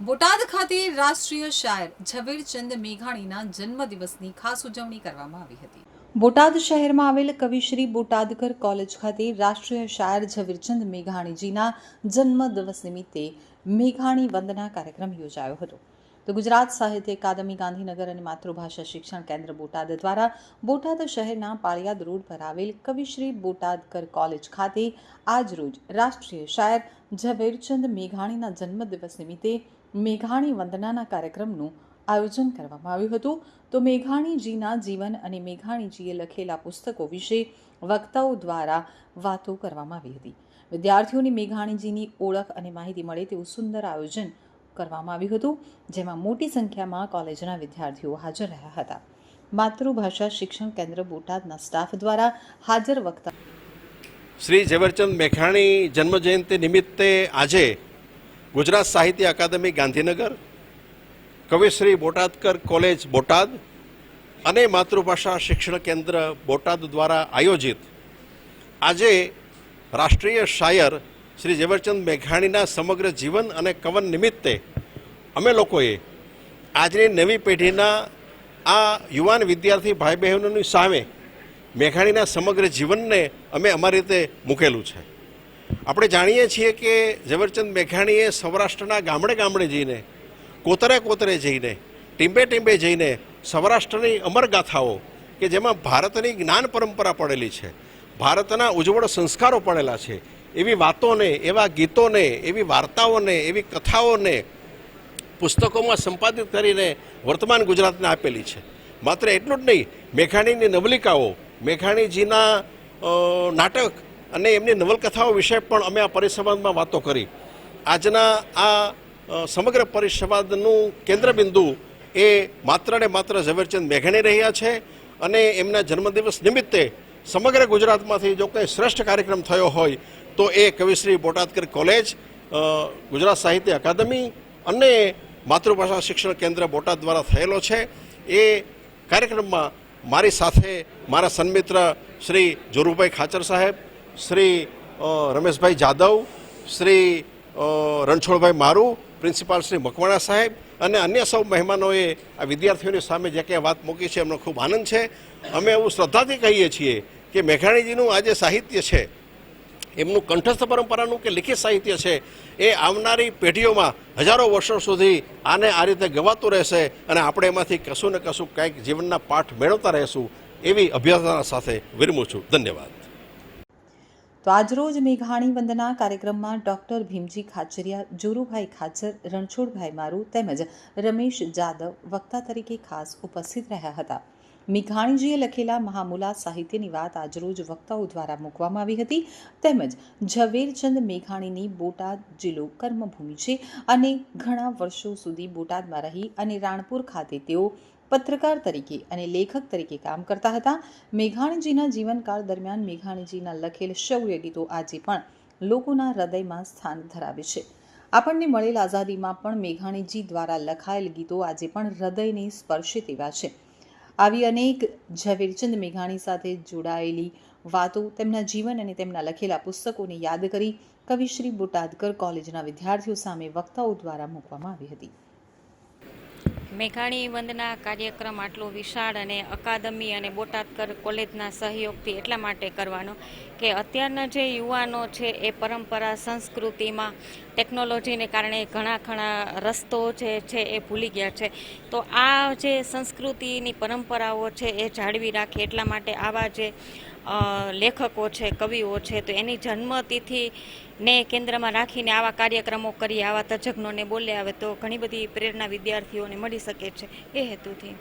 બોટાદ ખાતે રાષ્ટ્રીય શાયર ઝવેરચંદ મેઘાણીના જન્મદિવસની ખાસ ઉજવણી કરવામાં આવી હતી. બોટાદ શહેરમાં આવેલ કવિશ્રી બોટાદકર કોલેજ ખાતે રાષ્ટ્રીય શાયર ઝવેરચંદ મેઘાણીજીના જન્મદિવસ નિમિત્તે મેઘાણી વંદના કાર્યક્રમ યોજાયો હતો. તો ગુજરાત સાહિત્ય અકાદમી ગાંધીનગર અને માતૃભાષા શિક્ષણ કેન્દ્ર બોટાદ દ્વારા બોટાદ શહેરના પાળિયાદ રોડ પર આવેલ કવિશ્રી બોટાદકર કોલેજ ખાતે આજરોજ રાષ્ટ્રીય શાયર ઝવેરચંદ મેઘાણીના જન્મદિવસ નિમિત્તે મેઘાણી વંદનાના કાર્યક્રમનું આયોજન કરવામાં આવ્યું હતું. તો મેઘાણીજીના જીવન અને મેઘાણીજીએ લખેલા પુસ્તકો વિશે વક્તાઓ દ્વારા વાતો કરવામાં આવી હતી. વિદ્યાર્થીઓને મેઘાણીજીની ઓળખ અને માહિતી મળે તેવું સુંદર આયોજન કરવામાં આવ્યું હતું, જેમાં મોટી સંખ્યામાં કોલેજના વિદ્યાર્થીઓ હાજર રહ્યા હતા. માતૃભાષા શિક્ષણ કેન્દ્ર બોટાદના સ્ટાફ દ્વારા હાજર વક્તા શ્રી ઝવેરચંદ મેઘાણી જન્મજયંતિ નિમિત્તે આજે ગુજરાત સાહિત્ય અકાદમી ગાંધીનગર કવિશ્રી બોટાદકર કોલેજ બોટાદ અને માતૃભાષા શિક્ષણ કેન્દ્ર બોટાદ દ્વારા આયોજિત આજે રાષ્ટ્રીય શાયર શ્રી ઝવેરચંદ મેઘાણીના સમગ્ર જીવન અને કવન નિમિત્તે અમે લોકોએ આજની નવી પેઢીના આ યુવાન વિદ્યાર્થી ભાઈ બહેનોની સામે મેઘાણીના સમગ્ર જીવનને અમે અમારી રીતે મૂકેલું છે. આપણે જાણીએ છીએ કે ઝવેરચંદ મેઘાણીએ સૌરાષ્ટ્રના ગામડે ગામડે જઈને, કોતરે કોતરે જઈને, ટીંબે ટીંબે જઈને સૌરાષ્ટ્રની અમરગાથાઓ કે જેમાં ભારતની જ્ઞાન પરંપરા પડેલી છે, ભારતના ઉજ્જવળ સંસ્કારો પડેલા છે એવી વાતોને, એવા ગીતોને, એવી વાર્તાઓને, એવી કથાઓને પુસ્તકોમાં સંપાદિત કરીને વર્તમાન ગુજરાતને આપેલી છે. માત્ર એટલું જ નહીં, મેઘાણીની નવલિકાઓ, મેઘાણીજીના નાટક અને એમની નવલકથાઓ વિશે પણ અમે આ પરિસંવાદમાં વાતો કરી. આજના આ સમગ્ર પરિસંવાદનું કેન્દ્રબિંદુ એ માત્ર ને માત્ર ઝવેરચંદ મેઘાણી રહ્યા છે અને એમના જન્મદિવસ નિમિત્તે સમગ્ર ગુજરાતમાંથી જો કંઈ શ્રેષ્ઠ કાર્યક્રમ થયો હોય, તો એ કવિશ્રી બોટાદકર કોલેજ ગુજરાત સાહિત્ય અકાદમી અને માતૃભાષા શિક્ષણ કેન્દ્ર બોટાદ દ્વારા થયેલો છે. એ કાર્યક્રમમાં મારી સાથે મારા સન્મિત્ર શ્રી જોરુભાઈ ખાચર સાહેબ, શ્રી રમેશભાઈ જાદવ, શ્રી રણછોડભાઈ મારુ પ્રિન્સિપાલ શ્રી મકવાણા સાહેબ અને અન્ય સૌ મહેમાનોએ આ વિદ્યાર્થીઓની સામે જે કંઈ વાત મૂકી છે, એમનો ખૂબ આનંદ છે. અમે એવું શ્રદ્ધાથી કહીએ છીએ કે મેઘાણીજીનું આ જે સાહિત્ય છે, એમનું કંઠસ્થ પરંપરાનું કે લિખિત સાહિત્ય છે, એ આવનારી પેઢીઓમાં હજારો વર્ષો સુધી આને આ રીતે ગવાતું રહેશે અને આપણે એમાંથી કશું ને કશું કંઈક જીવનના પાઠ મેળવતા રહેશું એવી અભ્યર્થના સાથે વિરમું છું. ધન્યવાદ. તો આજરોજ મેઘાણી વંદના કાર્યક્રમમાં ડૉક્ટર ભીમજી ખાચરિયા, જોરુભાઈ ખાચર, રણછોડભાઈ મારુ તેમજ રમેશ જાદવ વક્તા તરીકે ખાસ ઉપસ્થિત રહ્યા હતા. મેઘાણીજીએ લખેલા મહામુલા સાહિત્યની વાત આજરોજ વક્તાઓ દ્વારા મૂકવામાં આવી હતી. તેમજ ઝવેરચંદ મેઘાણીની બોટાદ જિલ્લો કર્મભૂમિ છે અને ઘણા વર્ષો સુધી બોટાદમાં રહી અને રાણપુર ખાતે તેઓ પત્રકાર તરીકે અને લેખક તરીકે કામ કરતા હતા. મેઘાણીજીના જીવનકાળ દરમિયાન મેઘાણીજીના લખેલ શૌર્ય ગીતો આજે પણ લોકોના હૃદયમાં સ્થાન ધરાવે છે. આપણને મળેલ આઝાદીમાં પણ મેઘાણીજી દ્વારા લખાયેલ ગીતો આજે પણ હૃદયને સ્પર્શે તેવા છે. આવી અનેક ઝવેરચંદ મેઘાણી સાથે જોડાયેલી વાતો તેમના જીવન અને તેમના લખેલા પુસ્તકોને યાદ કરી કવિશ્રી બોટાદકર કોલેજના વિદ્યાર્થીઓ સામે વક્તાઓ દ્વારા મૂકવામાં આવી હતી. મેઘાણી વંદના કાર્યક્રમ આટલો વિશાળ અને અકાદમી અને બોટાદકર કોલેજના સહયોગથી એટલા માટે કરવાનો કે અત્યારના જે યુવાનો છે એ પરંપરા, સંસ્કૃતિમાં, ટેકનોલોજીને કારણે ઘણા ઘણા રસ્તો જે છે એ ભૂલી ગયા છે. તો આ જે સંસ્કૃતિની પરંપરાઓ છે એ જાળવી રાખે એટલા માટે આવા જે લેખકો છે, કવિઓ છે, તો એની જન્મતિથિને કેન્દ્રમાં રાખીને આવા કાર્યક્રમો કરી, આવા તજજ્ઞોને બોલે આવે તો ઘણી બધી પ્રેરણા વિદ્યાર્થીઓને મળી શકે છે. એ હેતુથી.